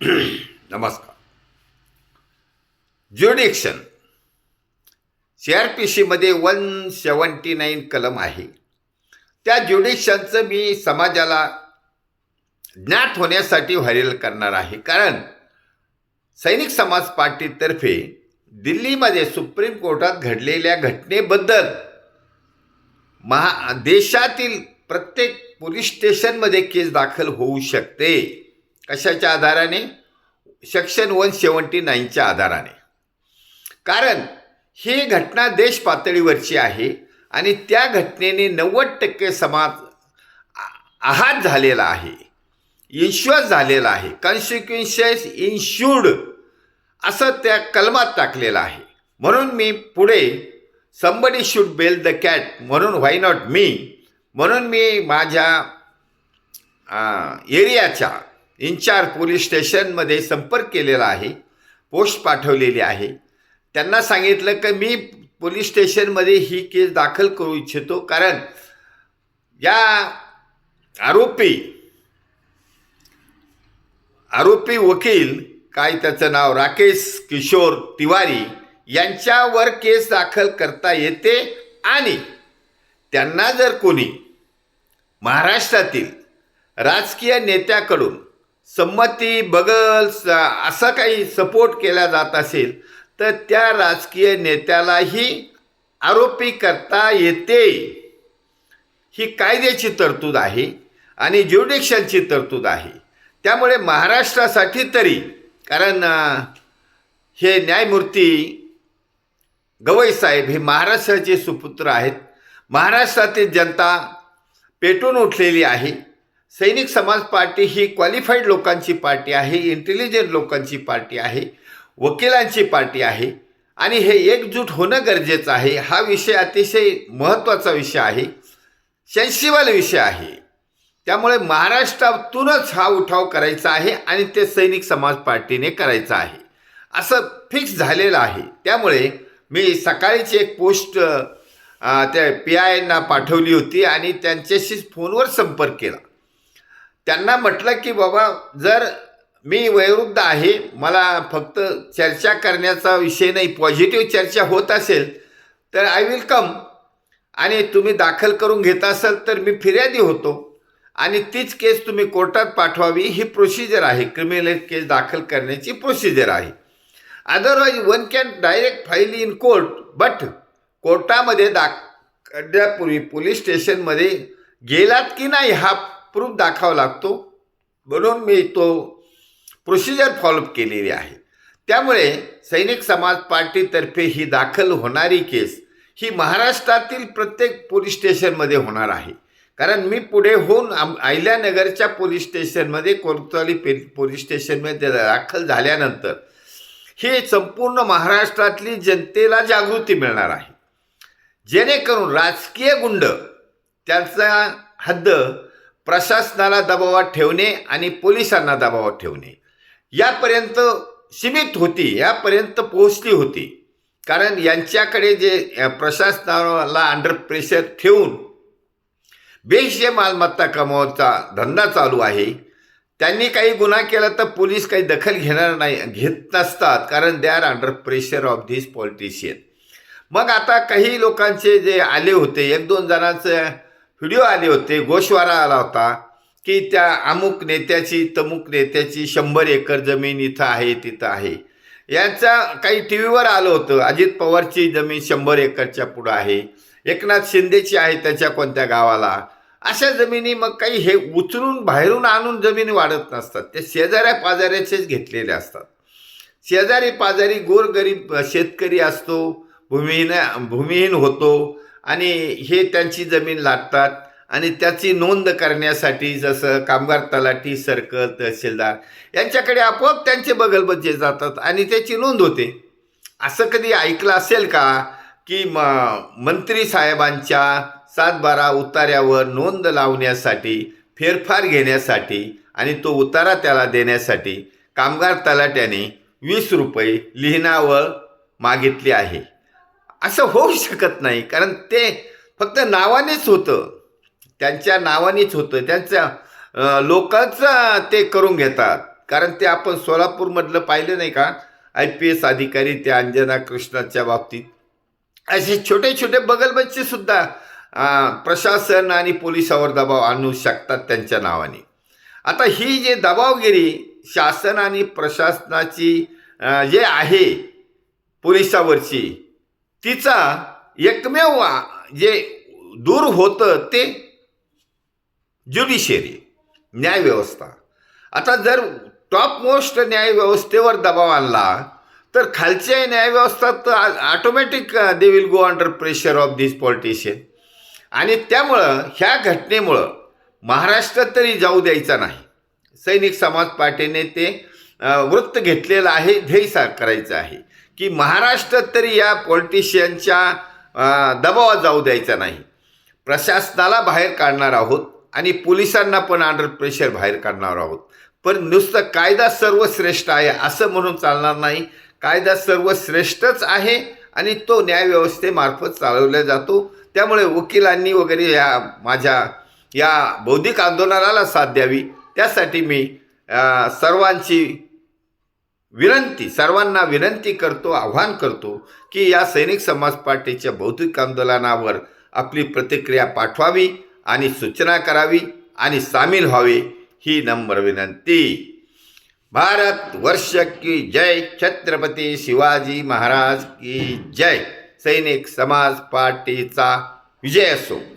नमस्कार. Jurisdiction C R P सीमध्ये one seventy nine कलम आहे. त्या ज्युडिक्शनचं मी समाजाला ज्ञात होण्यासाठी व्हायरल करणार आहे. कारण सैनिक समाज पार्टीतर्फे दिल्लीमध्ये सुप्रीम कोर्टात घडलेल्या घटनेबद्दल महा देशातील प्रत्येक पोलीस स्टेशनमध्ये केस दाखल होऊ शकते. कशाच्या आधाराने? सेक्शन वन सेवन्टी नाईनच्या आधाराने. कारण ही घटना देश पातळीवरची आहे आणि त्या घटनेने नव्वद टक्के समाज आहात झालेला आहे. इन्शुअर झालेला आहे. कॉन्सिक्वेन्सेस इन्शुर्ड असं त्या कलमात टाकलेलं आहे. म्हणून मी पुढे somebody should bell the cat म्हणून व्हाय नॉट मी म्हणून मी माझ्या एरियाच्या इन्चार्ज पोलीस स्टेशनमध्ये संपर्क केलेला आहे पोस्ट पाठवलेली आहे. त्यांना सांगितलं की मी पोलीस स्टेशनमध्ये ही केस दाखल करू इच्छितो कारण या आरोपी आरोपी वकील काय त्याचं नाव राकेश किशोर तिवारी यांच्यावर केस दाखल करता येते आणि त्यांना जर कोणी महाराष्ट्रातील राजकीय नेत्याकडून संमती बगल असा काही सपोर्ट केला जात असेल तर त्या राजकीय नेत्यालाही आरोपी करता येते. ही कायद्याची तरतूद आहे आणि ज्युडिक्शनची तरतूद आहे. त्यामुळे महाराष्ट्रासाठी तरी कारण हे न्यायमूर्ती गवई साहेब हे महाराष्ट्राचे सुपुत्र आहेत. महाराष्ट्रातील जनता पेटून उठलेली आहे. सैनिक समाज पार्टी ही क्वालिफाईड लोकांची पार्टी आहे इंटेलिजंट लोकांची पार्टी आहे वकिलांची पार्टी आहे. आणि हे एकजूट होणं गरजेचं आहे. हा विषय अतिशय महत्त्वाचा विषय आहे. सेन्सिबल विषय आहे. त्यामुळे महाराष्ट्रातूनच हा उठाव करायचा आहे आणि ते सैनिक समाज पार्टीने करायचं आहे. असं फिक्स झालेलं आहे. त्यामुळे मी सकाळीची एक पोस्ट त्या पी आय यांना पाठवली होती आणि त्यांच्याशीच फोनवर संपर्क केला. त्यांना म्हटलं की बाबा जर मी वयोवृद्ध आहे मला फक्त चर्चा करण्याचा विषय नाही पॉझिटिव्ह चर्चा होत असेल तर आय विल कम आणि तुम्ही दाखल करून घेत असाल तर मी फिर्यादी होतो. आणि तीच केस तुम्ही कोर्टात पाठवावी ही प्रोसिजर आहे. क्रिमिनल केस दाखल करण्याची प्रोसिजर आहे. Otherwise one can direct file in court but कोर्टामध्ये दाखवण्यापूर्वी पोलीस स्टेशनमध्ये गेलात की नाही हा प्रूफ दाखावा लागतो. म्हणून मी तो प्रोसिजर फॉलोअप केलेली आहे. त्यामुळे सैनिक समाज पार्टीतर्फे ही दाखल होणारी केस ही महाराष्ट्रातील प्रत्येक पोलीस स्टेशनमध्ये होणार आहे. कारण मी पुढे होऊन आम अहिल्यानगरच्या पोलीस स्टेशनमध्ये कोतवाली पे पोलीस स्टेशनमध्ये दाखल झाल्यानंतर हे संपूर्ण महाराष्ट्रातली जनतेला जागृती मिळणार आहे. जेणेकरून राजकीय गुंड त्यांचा हद्द प्रशासनाला दबावात ठेवणे आणि पोलिसांना दबावात ठेवणे. यापर्यंत सीमित होती यापर्यंत पोहोचली होती. कारण यांच्याकडे जे प्रशासनाला अंडर प्रेशर ठेवून बेशे मालमत्ता कमवायचा धंदा चालू आहे. त्यांनी काही गुन्हा केला तर पोलीस काही दखल घेणार नाही घेत नसतात कारण they are under pressure of this politician मग आता काही लोकांचे जे आले होते एक दोन जणांचं व्हिडिओ आले होते गोशवारा आला होता की त्या अमुक नेत्याची तमुक नेत्याची शंभर एकर जमीन इथं आहे तिथं आहे. यांचा काही टी व्हीवर आलं होतं अजित पवारची जमीन शंभर एकरच्या पुढं आहे. एकनाथ शिंदेची आहे त्याच्या कोणत्या गावाला? अशा जमिनी मग काही हे उचलून बाहेरून आणून जमिनी वाढत नसतात. ते शेजाऱ्या पाजाऱ्याचेच घेतलेले असतात. शेजारी पाजारी गोरगरीब शेतकरी असतो भूमिहीन भूमिहीन होतो आणि हे त्यांची जमीन लाटतात आणि त्याची नोंद करण्यासाठी जसं कामगार तलाठी सर्कल तहसीलदार यांच्याकडे आपोआप त्यांचे बगलबज्जे जातात आणि त्याची नोंद होते. असं कधी ऐकलं असेल का की म मंत्री साहेबांच्या सातबारा उतार्यावर नोंद लावण्यासाठी फेरफार घेण्यासाठी आणि तो उतारा त्याला देण्यासाठी कामगार तलाट्याने वीस रुपये लिहिणावळ मागितली आहे? असं होऊ शकत नाही. कारण ते फक्त नावानेच होतं. त्यांच्या नावानेच होतं. त्यांच्या लोकांचं ते करून घेतात. कारण ते आपण सोलापूरमधलं पाहिलं नाही का? आय पी एस अधिकारी त्या अंजना कृष्णाच्या बाबतीत. असे छोटे छोटे बगलबच्चे सुद्धा प्रशासन आणि पोलिसावर दबाव आणू शकतात त्यांच्या नावाने. आता ही जे दबावगिरी शासन आणि प्रशासनाची जे आहे पोलिसावरची तिचा एकमेव जे दूर होतं ते ज्युडिशियरी न्यायव्यवस्था. आता जर टॉप मोस्ट न्यायव्यवस्थेवर दबाव आणला तर खालच्या न्यायव्यवस्था तर automatic they will go under pressure of this politician आणि त्यामुळं ह्या घटनेमुळं महाराष्ट्रात तरी जाऊ द्यायचा नाही. सैनिक समाज पार्टीने ते uh, वृत्त घेतलेलं आहे ध्येय सा करायचं आहे. की महाराष्ट्रात तरी या पॉलिटिशियनच्या दबावात जाऊ द्यायचा नाही. प्रशासनाला बाहेर काढणार आहोत आणि पोलिसांना पण अंडर प्रेशर बाहेर काढणार आहोत. पण नुसतं कायदा सर्वश्रेष्ठ आहे असं म्हणून चालणार नाही. कायदा सर्वश्रेष्ठच आहे आणि तो न्यायव्यवस्थेमार्फत चालवला जातो. त्यामुळे वकिलांनी वगैरे या माझ्या या बौद्धिक आंदोलनाला साथ द्यावी. त्यासाठी मी सर्वांची विनंती सर्वांना विनंती करतो आव्हान करतो की या सैनिक समाज पार्टीच्या बौद्धिक आंदोलनावर आपली प्रतिक्रिया पाठवावी आणि सूचना करावी आणि सामील व्हावे ही नम्र विनंती. भारत वर्ष की जय. छत्रपती शिवाजी महाराज की जय. सैनिक समाज पार्टीचा विजय असो.